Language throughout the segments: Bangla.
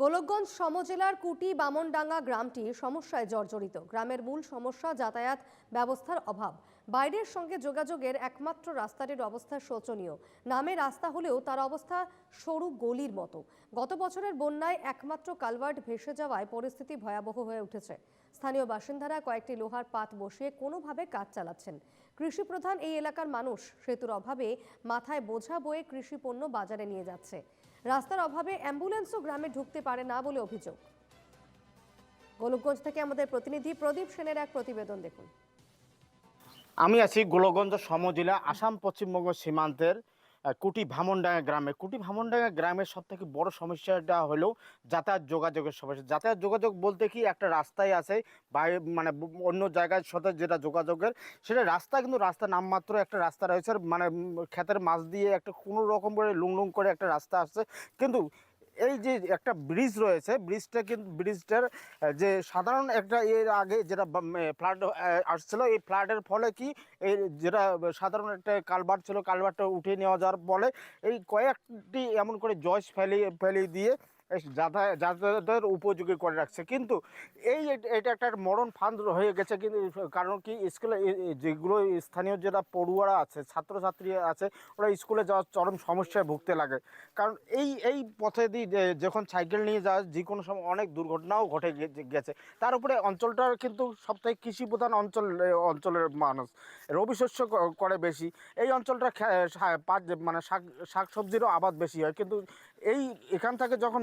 গোলকগঞ্জ সমজেলার কুটি বামনডাঙ্গা গ্রামটি সমস্যায় জর্জরিত। গ্রামের মূল সমস্যা যাতায়াত ব্যবস্থার অভাব। বাইরের সঙ্গে যোগাযোগের একমাত্র রাস্তাটির অবস্থা শোচনীয়। নামে রাস্তা হলেও তার অবস্থা সরু গলির মতো। গত বছরের বন্যায় একমাত্র কালভার্ট ভেসে যাওয়ায় পরিস্থিতি ভয়াবহ হয়ে উঠেছে। স্থানীয় বাসিন্দারা কয়েকটি লোহার পাত বসিয়ে কোনোভাবে কাজ চালাচ্ছেন। কৃষিপ্রধান এই এলাকার মানুষ সেতুর অভাবে মাথায় বোঝা বয়ে কৃষি পণ্য বাজারে নিয়ে যাচ্ছে। রাস্তার অভাবে অ্যাম্বুলেন্সও গ্রামে ঢুকতে পারে না বলে অভিযোগ। গোলকগঞ্জ থেকে আমাদের প্রতিনিধি প্রদীপ সেনের এক প্রতিবেদন দেখুন। আমি আছি গোলকগঞ্জ সমজেলা, আসাম পশ্চিমবঙ্গ সীমান্তের কুটি ভামনডাঙ্গা গ্রামে। কুটি ভামনডাঙ্গা গ্রামের সব থেকে বড় সমস্যাটা হলো যাতায়াত যোগাযোগের সমস্যা। যাতায়াত যোগাযোগ বলতে কি একটা রাস্তায় আছে মানে অন্য জায়গার সাথে যেটা যোগাযোগের, সেটা রাস্তা কিন্তু রাস্তা নামমাত্র একটা রাস্তা রয়েছে। মানে ক্ষেতের মাছ দিয়ে একটা কোনো রকম করে লুং লুং করে একটা রাস্তা আসছে। কিন্তু এই যে একটা ব্রিজ রয়েছে, ব্রিজটা কিন্তু ব্রিজটার যে সাধারণ একটা এর আগে যেটা ফ্লাড আসছিল, এই ফ্লাডের ফলে কি এই যেটা সাধারণ একটা কালভার ছিল কালভারটা উঠিয়ে নেওয়া যাওয়ার ফলে এই কয়েকটি এমন করে জয়স ফেলিয়ে ফেলিয়ে দিয়ে যাতায়াতের উপযোগী করে রাখছে। কিন্তু এই এটা একটা মরণ ফান্দ হয়ে গেছে কিন্তু কারণ কি স্কুলে যেগুলো স্থানীয় যেটা পড়ুয়ারা আছে, ছাত্রছাত্রী আছে, ওরা স্কুলে যাওয়ার চরম সমস্যায় ভুগতে লাগে। কারণ এই এই পথে দিয়ে যখন সাইকেল নিয়ে যাওয়া যে কোনো সময় অনেক দুর্ঘটনাও ঘটে গেছে। তার উপরে অঞ্চলটার কিন্তু সবথেকে কৃষি প্রধান অঞ্চল অঞ্চলের মানুষ। রবি শস্য করে বেশি। এই অঞ্চলটা পাট মানে শাক শাক সবজিরও আবাদ বেশি হয়। কিন্তু এই এখান থেকে যখন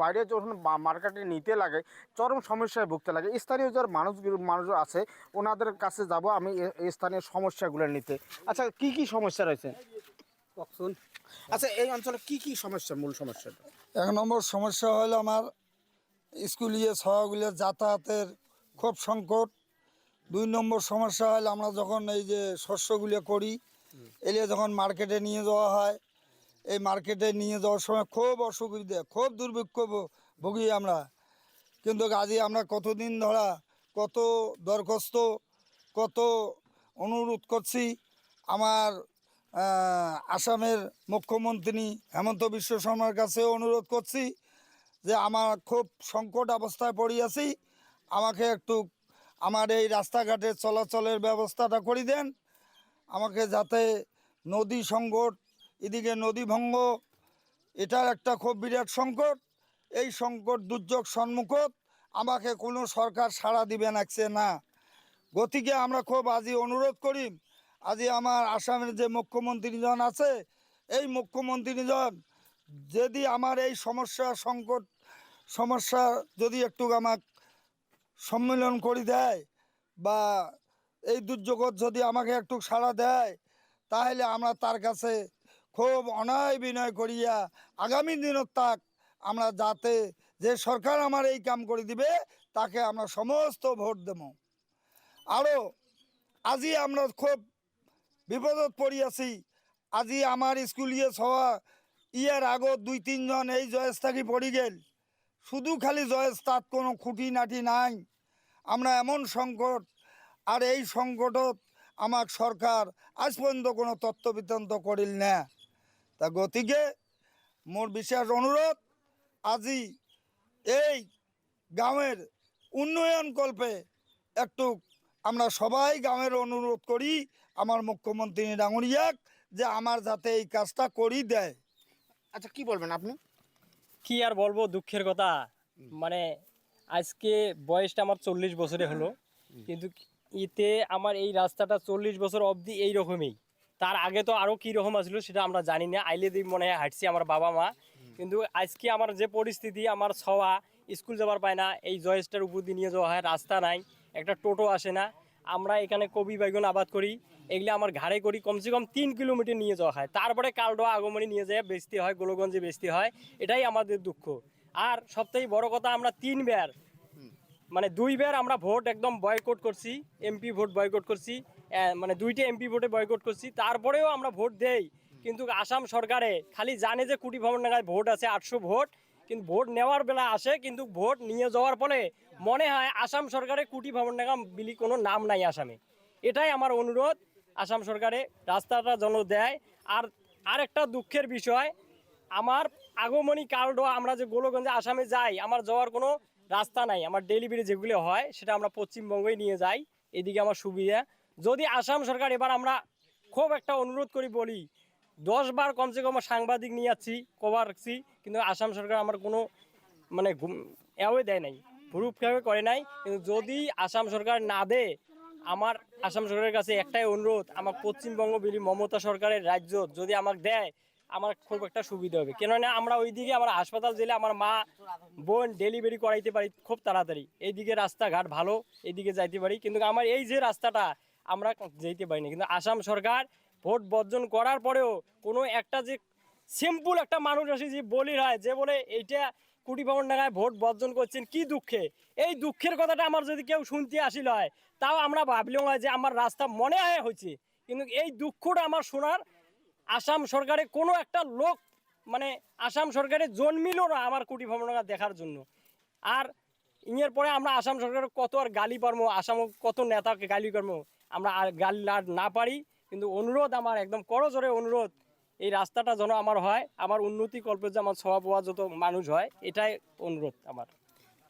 বাইরে যখন মার্কেটে নিতে লাগে চরম সমস্যায় ভুগতে লাগে। স্থানীয় যার মানুষ মানুষ আছে ওনাদের কাছে যাব আমি এ- স্থানীয় সমস্যাগুলো নিতে। আচ্ছা কি কি সমস্যা রয়েছে? আচ্ছা এই অঞ্চলে কি কি সমস্যা মূল সমস্যাটা এক নম্বর সমস্যা হলো আমার স্কুলীয় সহগুলির যাতায়াতের খুব সংকট। দুই নম্বর সমস্যা হলো আমরা যখন এই যে শস্যগুলো করি এলে যখন মার্কেটে নিয়ে যাওয়া হয় এই মার্কেটে নিয়ে যাওয়ার সময় খুব অসুবিধে, খুব দুর্ভিক্ষ ভুগি আমরা। কিন্তু আজই আমরা কতদিন ধরা, কত দরখাস্ত, কত অনুরোধ করছি আমার আসামের মুখ্যমন্ত্রী হেমন্ত বিশ্ব শর্মার কাছে অনুরোধ করছি যে আমার খুব সংকট অবস্থায় পড়িয়াছি আমাকে একটু আমার এই রাস্তাঘাটের চলাচলের ব্যবস্থাটা করে দেন। আমাকে যাতে নদী সংকট এদিকে নদী ভঙ্গ, এটার একটা খুব বিরাট সংকট। এই সংকট দুর্যোগ সম্মুখত আমাকে কোনো সরকার সাড়া দিবে নাকছে না। গতিকে আমরা খুব আজই অনুরোধ করি আজই আমার আসামের যে মুখ্যমন্ত্রীজন আছে, এই মুখ্যমন্ত্রীজন যদি আমার এই সমস্যা, সংকট, সমস্যা যদি একটু আমাকে সম্মেলন করে দেয় বা এই দুর্যোগত যদি আমাকে একটু সাড়া দেয়, তাহলে আমরা তার কাছে খুব অনায় বিনয় করিয়া আগামী দিনত তাক আমরা যাতে যে সরকার আমার এই কাম করে দিবে, তাকে আমরা সমস্ত ভোট দেব। আরও আজি আমরা খুব বিপদত পড়ি আছি। আজি আমার স্কুলীয় হওয়া ইয়ার আগত দুই, তিনজন এই জয়েস থাকি পড়ি গেল। শুধু খালি জয়েস তাত কোনো খুঁটি নাটি নাই। আমরা এমন সংকট আর এই সংকটত আমাক সরকার আজ পর্যন্ত কোনো তত্ত্ব বিতন্ত করিল না। তা গতিকে মোর বিশেষ অনুরোধ আজি এই গাঁয়ের উন্নয়ন কল্পে একটু আমরা সবাই গাঁয়ের অনুরোধ করি আমার মুখ্যমন্ত্রী ডাঙরিয়াক যে আমার যাতে এই কাজটা করি দেয়। আচ্ছা কি বলবেন আপনি? কি আর বলব দুঃখের কথা। মানে আজকে বয়সটা আমার চল্লিশ বছরে হলো কিন্তু ইতে আমার এই রাস্তাটা চল্লিশ বছর অবধি এই রকমই তার আগে তো আরও কী রকম আসলো সেটা আমরা জানি না আইলে দিয়ে মনে হয় হাঁটছি আমার বাবা মা। কিন্তু আজকে আমার যে পরিস্থিতি আমার ছওয়া স্কুল যাবার পায় না এই জয়েসটার উপর দিয়ে নিয়ে যাওয়া হয় রাস্তা নাই একটা টোটো আসে না। আমরা এখানে কবি বাইগুন আবাদ করি এগুলো আমার ঘাড়ে করি কমসে কম তিন কিলোমিটার নিয়ে যাওয়া হয়। তারপরে কালডোয়া আগমনী নিয়ে যায় বেচতে হয় গোলগঞ্জে বেচতে হয় এটাই আমাদের দুঃখ। আর সবথেকে বড় কথা আমরা তিনবার মানে দুইবার আমরা ভোট একদম বয়কট করছি এমপি ভোট বয়কট করছি। মানে দুইটা এমপি ভোটে বয়কট করছি। তারপরেও আমরা ভোট দেই। কিন্তু আসাম সরকারে খালি জানে যে কুটি ভবন নাগায় ভোট আছে, আটশো ভোট। কিন্তু ভোট নেওয়ার বেলা আসে, কিন্তু ভোট নিয়ে যাওয়ার ফলে মনে হয় আসাম সরকারে কুটি ভবন নাগা বিলি কোনো নাম নাই আসামে। এটাই আমার অনুরোধ। আসাম সরকারে রাস্তাটা যেন দেয়। আর আরেকটা দুঃখের বিষয়, আমার আগমনী কার্ডও আমরা যে গোলগঞ্জে আসামে যাই, আমার যাওয়ার কোনো রাস্তা নাই। আমার ডেলিভারি যেগুলো হয়, সেটা আমরা পশ্চিমবঙ্গই নিয়ে যাই। এদিকে আমার সুবিধা। যদি আসাম সরকার, এবার আমরা খুব একটা অনুরোধ করি, বলি, দশ বার কমসে কম সাংবাদিক নিয়ে যাচ্ছি, কভার রাখছি, কিন্তু আসাম সরকার আমার কোনো মানে এওয়ে দেয় নাই প্রুফ করে নাই, কিন্তু যদি আসাম সরকার না দেয় আমার আসাম সরকারের কাছে একটাই অনুরোধ, আমার পশ্চিমবঙ্গ বিলি মমতা সরকারের রাজ্য যদি আমাকে দেয়, আমার খুব একটা সুবিধা হবে। কেননা আমরা ওইদিকে আমার হাসপাতাল জেলে আমার মা, বোন ডেলিভারি করাইতে পারি খুব তাড়াতাড়ি। এইদিকে রাস্তাঘাট ভালো, এইদিকে যাইতে পারি, কিন্তু আমার এই যে রাস্তাটা আমরা যেতে পারি না কিন্তু আসাম সরকার ভোট বর্জন করার পরেও কোনো একটা যে সিম্পল একটা মানুষ আসে যে বলি হয় যে বলে এইটা কোটি ভবন টাকায় ভোট বর্জন করছেন, কি দুঃখে? এই দুঃখের কথাটা আমার যদি কেউ শুনতে আসিল হয়, তাও আমরা ভাবলাম হয় যে আমার রাস্তা মনে হয় হয়েছে। কিন্তু এই দুঃখটা আমার শোনার আসাম সরকারে কোনো একটা লোক মানে আসাম সরকারে জন্মিল না আমার কুটি ভবনগা দেখার জন্য। আর ইয়ের পরে আমরা আসাম সরকারের কত আর গালি পারব আসাম কত নেতাকে গালি করব আমরা আর গালি আর না পারি। কিন্তু অনুরোধ আমার একদম করজোরে অনুরোধ এই রাস্তাটা যেন আমার হয় আমার উন্নতি কল্পে যে আমার স্বভাব হওয়া যত মানুষ হয় এটাই অনুরোধ আমার।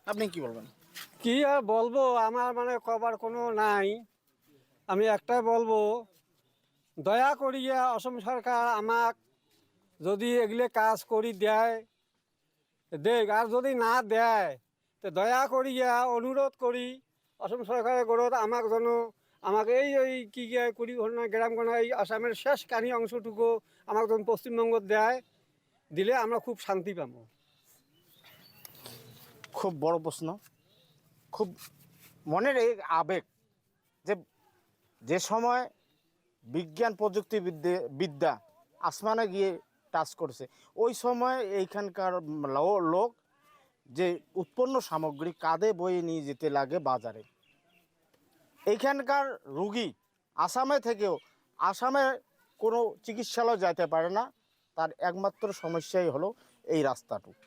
আপনি কি বলবেন? কি আর বলব আমার মানে কবার কোনো নাই। আমি একটাই বলব দয়া করিয়া অসম সরকার আমাক যদি এগুলো কাজ করি দেয় দেখ আর যদি না দেয় তো দয়া করিয়া অনুরোধ করি, অসম সরকারের গরত আমাক যেন আমাকে এই ওই কি কুড়ি ঘটনা গ্রাম ঘটনা এই আসামের শেষ কাহিনী অংশটুকু আমাকে যখন পশ্চিমবঙ্গ দেয়, দিলে আমরা খুব শান্তি পাবো খুব বড় প্রশ্ন। খুব মনের এই আবেগ যে যে সময় বিজ্ঞান প্রযুক্তিবিদ্যা বিদ্যা আসমানে গিয়ে টাচ করছে, ওই সময় এইখানকার লোক যে উৎপন্ন সামগ্রী কাঁধে বয়ে নিয়ে যেতে লাগে বাজারে। এইখানকার রুগী আসামে থেকেও, আসামে কোনো চিকিৎসালয় যাইতে পারে না, তার একমাত্র সমস্যাই হলো এই রাস্তাটুকু।